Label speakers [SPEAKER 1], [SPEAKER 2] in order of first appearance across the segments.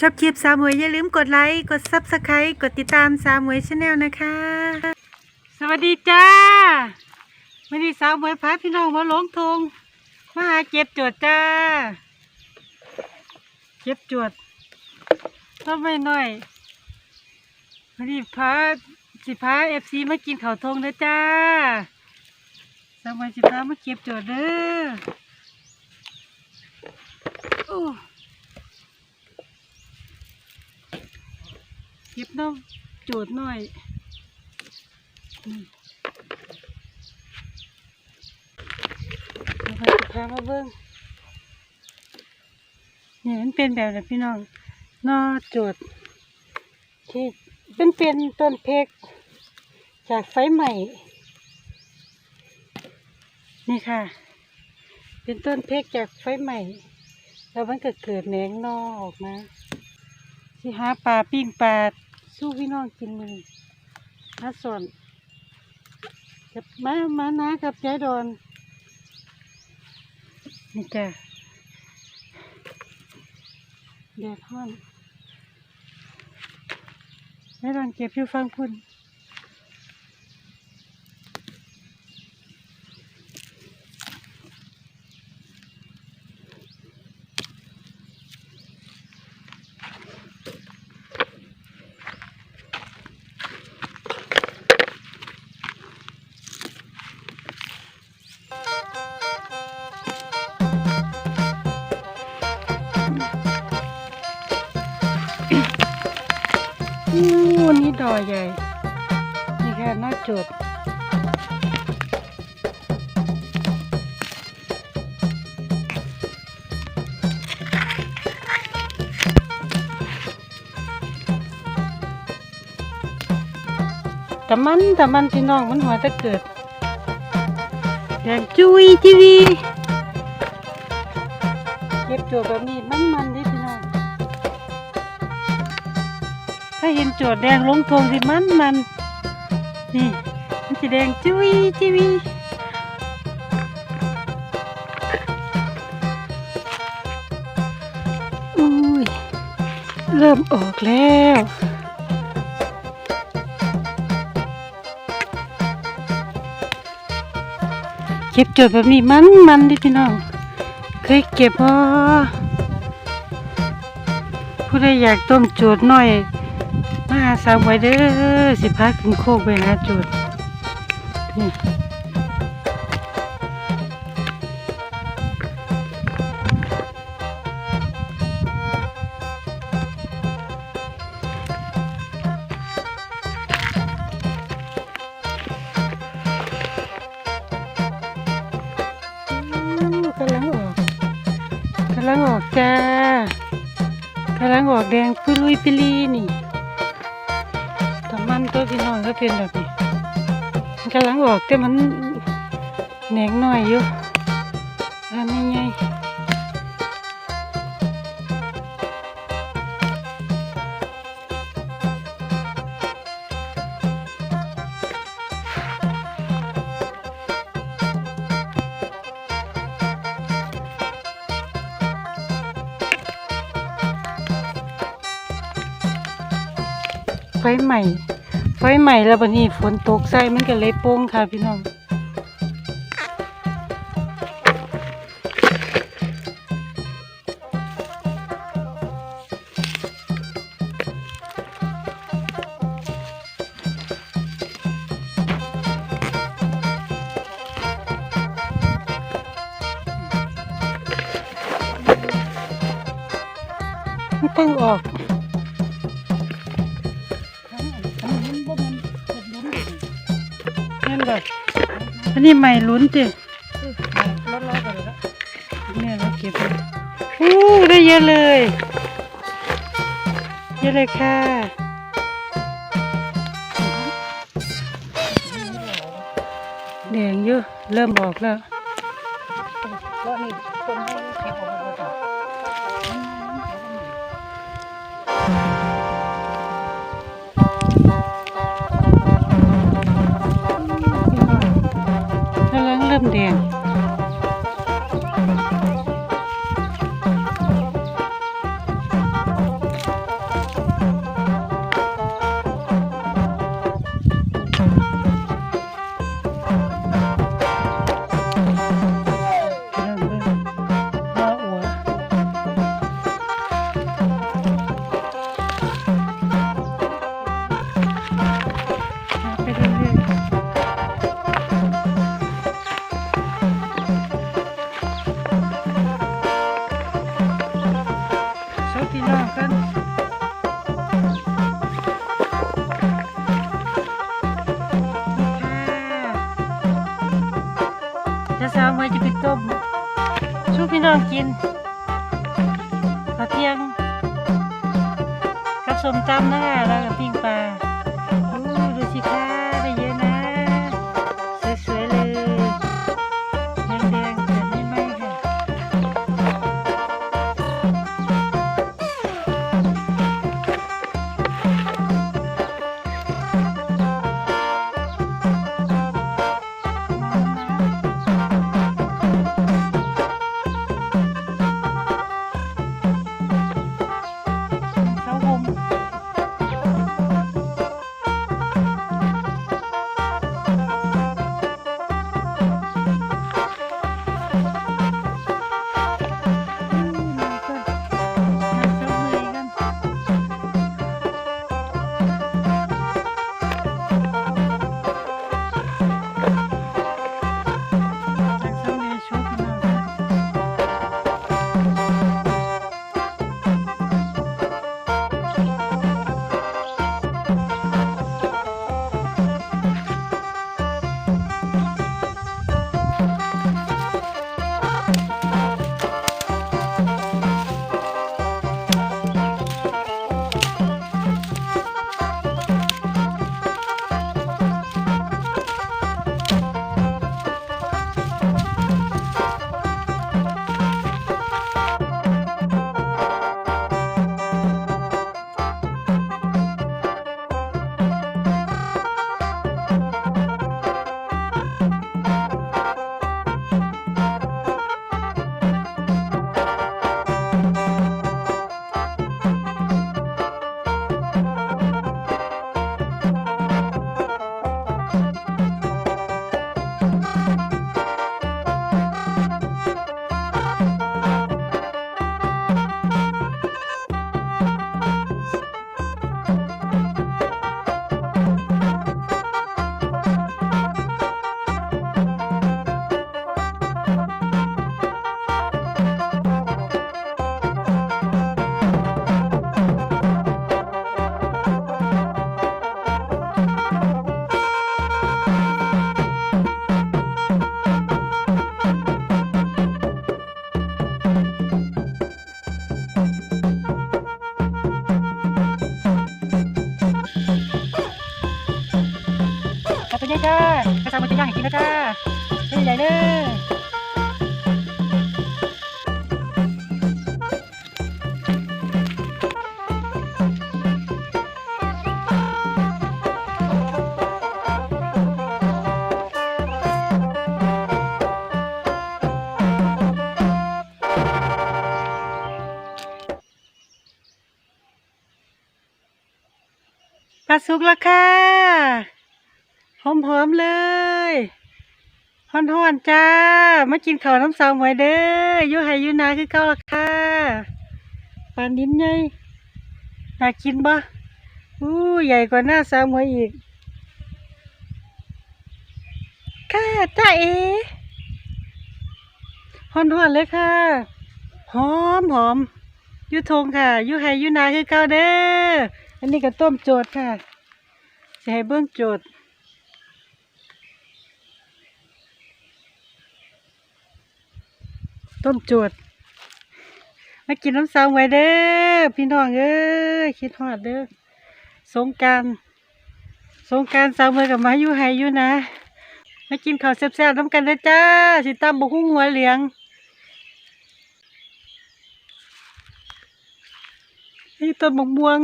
[SPEAKER 1] ชอบคลิปสาวหมวยอย่าลืมกดไลค์ กดซับสไครต์กดติดตามสาวหมวยชาแนลนะคะ สวัสดีจ้าวันนี้สาวหมวยพาพี่น้องมาหลงทงมาหาเจ็บจวดจ้าเจ็บจวดต้นไม่น้อยวันนี้พาสิพาเอฟซีมากินข้าวทงเด้อจ้าสาวหมวยสิพามาเก็บจวดเด้อโอ้ เก็บน้ำจูดหน่อยนี่เอาไปพามาเบิ้งเนี่ยมันเป็นแบบนี้พี่น้องนอจูดที่เป็นเป็นต้นเพกจากไฟใหม่ นี่ค่ะ เป็นต้นเพกจากไฟใหม่ แล้วมันก็เกิดแหนงนอออกมาสิหาปลาปิ้งปลา สู้พี่น้องกินมือหาส่วนกับมามานากับยายดอนนี่จ้ะแดดห้อนยายดอนเก็บอยู่ฟังพุ่น อู้นี่ดอใหญ่ นี่ค่น่าจุดแต่มันแต่มันพี่น้องมันหัวจะเกิดแดงจุยจีวีเก็บจวดแบบนี้มันมันดิ ถ้าเห็นโจดแดงลงทงสิมันมันนี่มันจะแดงจุยจิวีอุ้ยเริ่มออกแล้วเก็บโจดแบบนี้มันมันดิพี่น้อง เคยเก็บบ่ผู้ใดอยากต้มโจดหน่อย มาสาวไว้เด้อสิพาขึ้นโคกไปหาจุดนี่กำลังออกกำลังออกจ้ากำลังออกแดงปุ้ยลุยปิลีนี่ มันตัวพี่น้องก็เป็นแบบนี้มันกำลังออกแต่มันแหนงหน่อยอยู่อันนี้ไงไฟใหม่ไฟใหม่แล้วบัดนี้ฝนตกใส่มันก็เลยโป่งค่ะพี่น้องไม่ต้งออก นี่ใหม่ลุ้นจิเนี่ยเราเก็บอู้ได้เยอะเลย เยอะเลยค่ะแดงเยอะ เริ่มออกแล้ว
[SPEAKER 2] แล้วนี่คนให้
[SPEAKER 1] แดง สุกแล้วค่ะหอมๆเลยฮ้อนๆจ้า มากินข้าวน้ำสาวหมวยเด้ออยู่ไห้อยู่นาคือเก่าละค่ะปลานิ้นใหญ่น่ากินบ่อู้ใหญ่กว่าหน้าสาวหมวยอีก ค่ะจ้าเอฮ้อนๆเลยค่ะ หอมหอมยู่ทงค่ะยู่ไห้ยู่นาคือเก่าเด้อ อันนี้ก็ต้มโจดค่ะ จะให้เบิ่งโจดต้มจวดมากินน้ำสาวไว้เด้อพี่น้องเอ้ยคิดฮอดเด้อสงการสงการสาวเมือกับมาอยู่ไฮอยู่นะมากินข้าวแซ่บๆน้ำกันเด้จ้าสิตำบกหุ้งหัวเหลียงนี่ต้นมะม่วง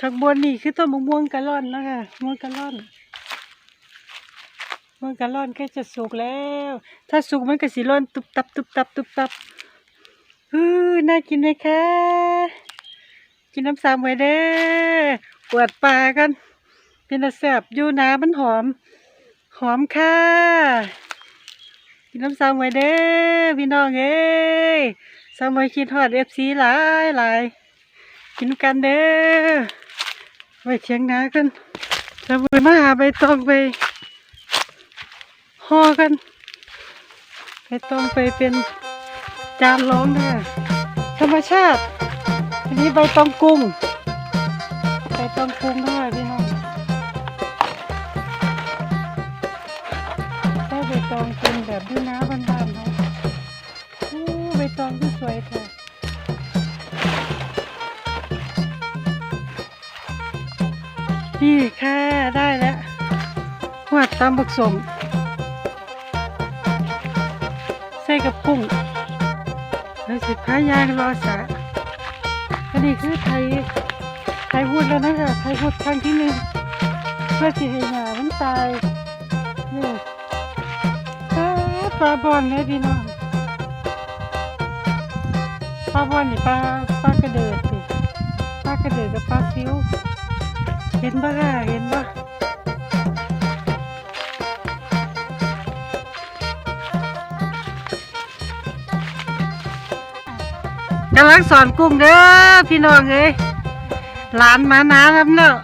[SPEAKER 1] ข้างบนนี่คือต้นมะม่วงกะล่อนนะคะม่วงกะล่อนม่วงกะล่อนใกล้จะสุกแล้ว ถ้าสุกมันก็สิร่อนตุบตับตุบตับตุบตับฮือน่ากินไหมคะกินน้ำสามไว้เด้อปวดปลากันเป็นตาแสบอยู่น้ำมันหอม หอมค่ะกินน้ำสามไว้เด้อพี่น้องเอ้ยสามไว้คิดฮอดเอฟซีหลายหลายกินกันเด้อ ไว้เชียงนากันสามไว้มาหาใบตองไปห่อกันไม่ต้องไปเป็นจานร้องค่ะธรรมชาติอันนี้ใบตองกุ้งใบตองกุ้งด้วยพี่น้องได้ใบตองกินแบบด้วยน้ำบานๆเนาะอู้ใบตองที่สวยเธ นี่ค่ะได้แล้วหวดตามบักสมใส่กับกุ้งแล้วสิพายางรอสาอันนี้คือไทยไทยพูดแล้วนะคะไทยพูดครั้งที่หนึ่งเพื่อสิให้หนามันตายนี่ปลาปลาบอลเนี่ยพี่น้องปลาบอลนี่ปลาปลากระเดิดสิปลากระเดิดกับปลาซิว เห็นปะค่ะเห็นปะกำลังสอนกุ้งเด้อพี่น้องเอ้ยหลานมานาแล้วเนาะ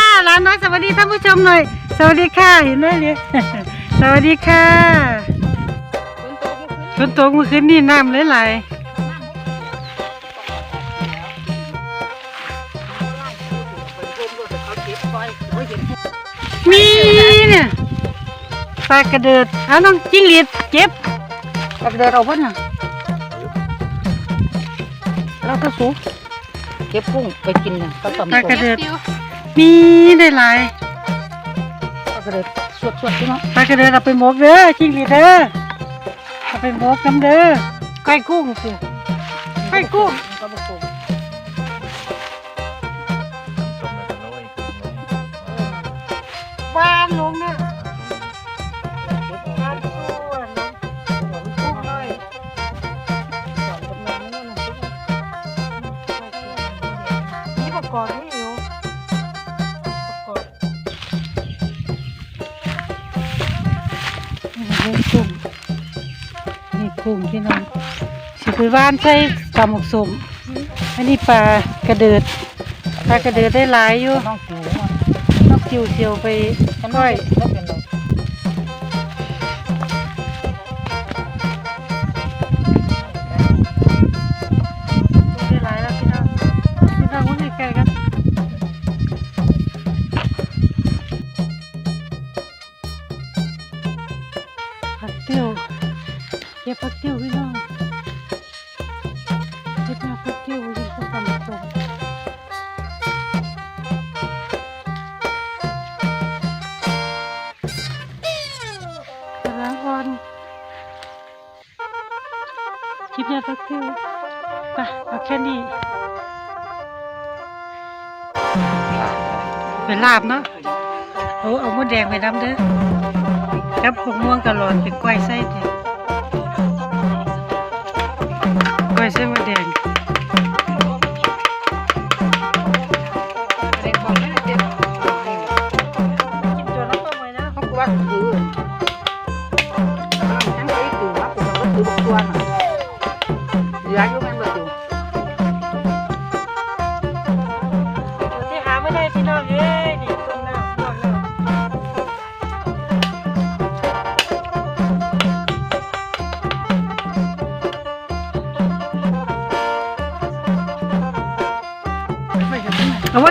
[SPEAKER 1] อ่าหลานน้อยสวัสดีท่านผู้ชมหน่อย สวัสดีค่ะเห็นไหมเนี่ยสวัสดีค่ะ
[SPEAKER 2] ฝนตกเมื่อคืน
[SPEAKER 1] ฝนตกเมื่อคืนนี่น้ำไหลายๆ มีเนี่ยปลากระเดิดเอาน้องจิ้งหรีดเจ็บ
[SPEAKER 2] ปลากระเดิดเอาเพิ่นน่ะเราก็สูเก็บกุ้งไปกินน่ะก็ต้ม
[SPEAKER 1] ปลากระเดิดมีได้หลาย
[SPEAKER 2] ปลากระเดิดสวดๆพี่น้อง
[SPEAKER 1] ปลากระเดิดเอาไปหมกเด้อจิ้งหรีดเด้อเอาไปหมกน้ำเด้อก้อยกุ้งสิก้อยกุ้ง
[SPEAKER 2] ก็บ่กุ้งา
[SPEAKER 1] งลงเนี่ย
[SPEAKER 2] เก็บ
[SPEAKER 1] วา
[SPEAKER 2] เอา
[SPEAKER 1] งส่วนลงกุ้งเลยนี่ประกอบนี่อยู่ประกอบนี่เป็นกุ้งนี่กุ้งพี่น้องสิไปว่านใส่ตำหมกสมอันนี้ปลากระเดิดปลากระเดิดได้หลายอยู่
[SPEAKER 2] น้องจิ๋ว
[SPEAKER 1] นกจิวเจียวไป
[SPEAKER 2] ฉัน
[SPEAKER 1] ก้อย
[SPEAKER 2] ก็เป็นเรา
[SPEAKER 1] ได้หลายแล้วพี่น้องพี่น้องว่าไงไก่กันผักเตี้ยวเก็บผักเตี้ยวพี่น้อง ไปลาบเนาะเอาเอามดแดงไปน้ำเด้อกับผงม่วงกะหลอนเป็นกล้วยไส้เด้กล้วยไส้มดแดง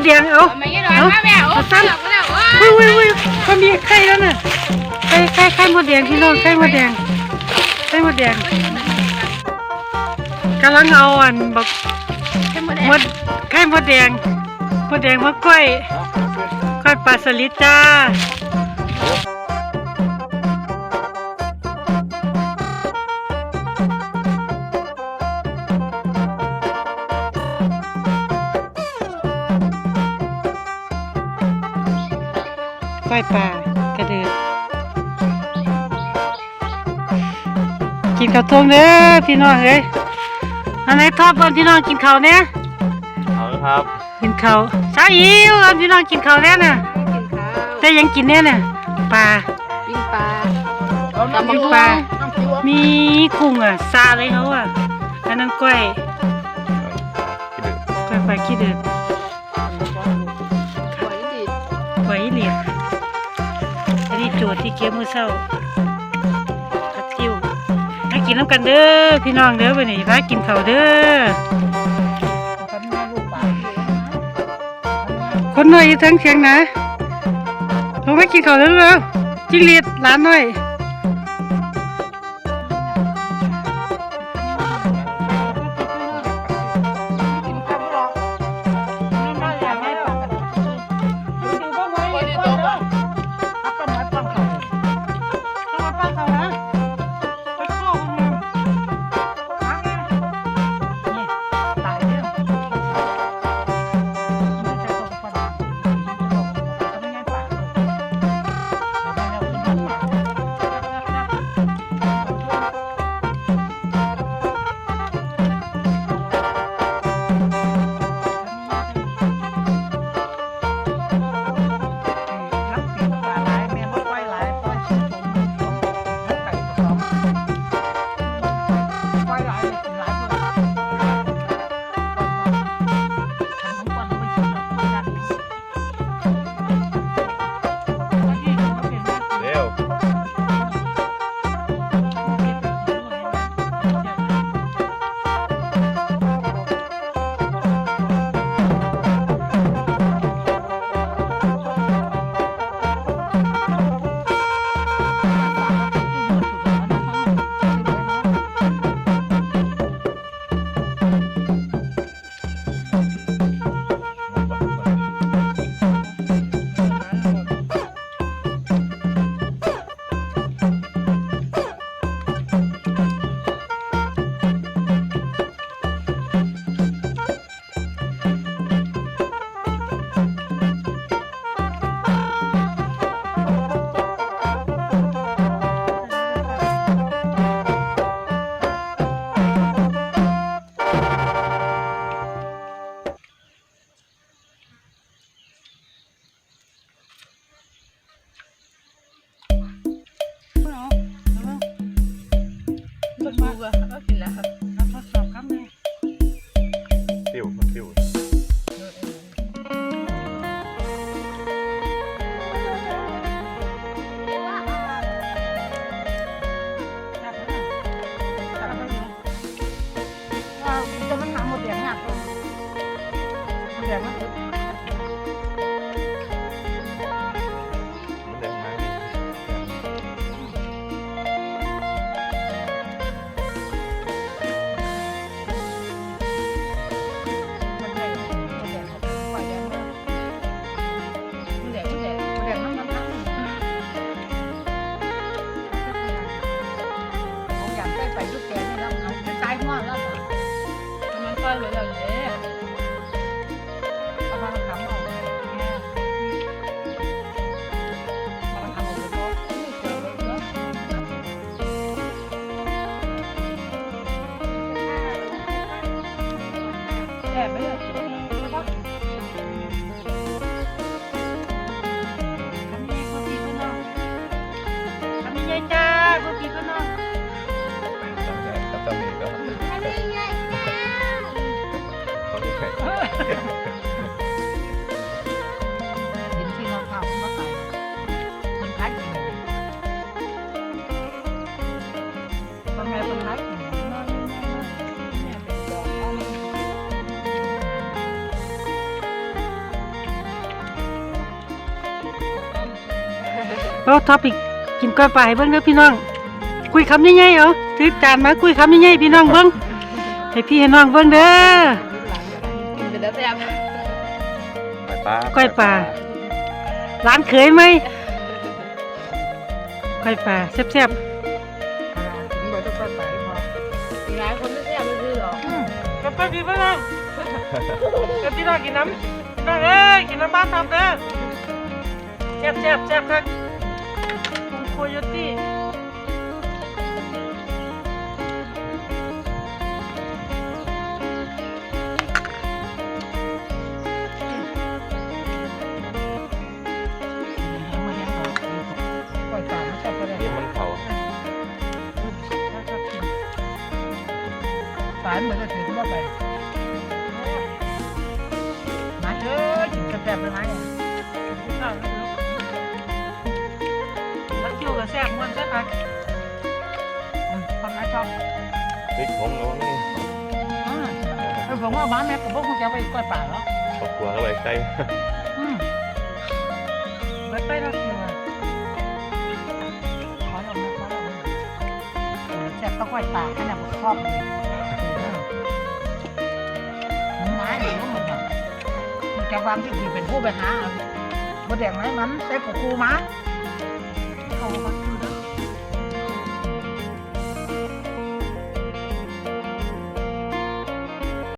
[SPEAKER 2] แด
[SPEAKER 1] งเอา
[SPEAKER 3] ไม่ยอมมาแม่โอ้สั้นแล้วแล้วว้า
[SPEAKER 1] อุ้ยอุ้ยอุ้ยมันมีไข่แล้วน่ะไข่ไข่ไข่หมดแดงพี่น้องไข่หมดแดงไข่หมดแดงกำลังเอาอันบัก
[SPEAKER 3] เป็นหมด
[SPEAKER 1] หมดไข่หมดแดงหมดแดงมากล้วยกล้วยปลาสลิดจ้า ปลากระเดือกินข้าวต้มเด้อพี่น้องเอ้ยอันไหนทอดบอลพี่น้องกินข้าวเนี่ย
[SPEAKER 4] เอาละครับ
[SPEAKER 1] กินข้าวสาวอิวตอนพี่น้องกินข้าวแน่น่ะ
[SPEAKER 2] กินข้าว
[SPEAKER 1] แต่ยังกินแน่น่ะปลา
[SPEAKER 2] ปิ้งปลา
[SPEAKER 1] ตำบักปลา มีกุ้งอะซาเลยเขาอะอันนั้นกล้วยกล้วยปลาขี้เดือด อันนี้โจทย์ที่เก็บมือเศร้าผัดจิ้วให้กินน้ำกันเด้อพี่น้องเด้อวันนี้มากินข้าวเด้อคนน้อยอยู่ทั้งเชียงนะลงมากินข้าวเด้อลูกเร็วจิ้งหรีดร้านน้อย
[SPEAKER 2] อ
[SPEAKER 4] ยา
[SPEAKER 2] กได้ไปยุคแกนี่แล้วเอาไปตายหัวแล้ว
[SPEAKER 3] มันก็เหลืออย่างนี้
[SPEAKER 2] เอาท็อปอีกกินก้อยป
[SPEAKER 1] ลาให้เบิ่งเด้อพี่น้อง คุยคำใหญ่ๆเอาถือจานมาคุยคำใหญ่ๆพี่น้องเบิ่งให้พี่ให้น้องเบิ่งเด้อ
[SPEAKER 3] กินไปแล้วแซ่บ
[SPEAKER 4] ปลา
[SPEAKER 1] ก้อยปลาร้านเคยไหมก้อยปลาแซ่บ
[SPEAKER 2] ถึงเราต้องไปพอ
[SPEAKER 3] มีหลายคนไม่แซ่บไม่ซื้อหรอก
[SPEAKER 1] ๆกับพี่พี่น้องกับพี่น้องกินน้ำน้องเอ้ยกินน้ำบ้านทำเด้อแซ่บแซ่บแซ่บครับ คุ แล้วคิวกับแซ่บม่วนใช่ไหม
[SPEAKER 2] คนมาชอบ
[SPEAKER 4] พริกผงแล้วนี่
[SPEAKER 2] เออผมว่าบ้านแม่ผมก็คงจะไปปล่อยป่าแล้ว
[SPEAKER 4] ครอบครัวก็เลยใกล้
[SPEAKER 2] อืม
[SPEAKER 1] เบิดไปแล้วคิวอะ
[SPEAKER 2] ขอลงนะขอลงนะแซ่บต้องปล่อยป่าขนาดผมชอบเลยมันมาเองก็เหมือนกันมันจะวางที่ดีเป็นผู้ไปหาบดแดงไหมมันใส่ปูกูมา
[SPEAKER 1] เขาบอกว่า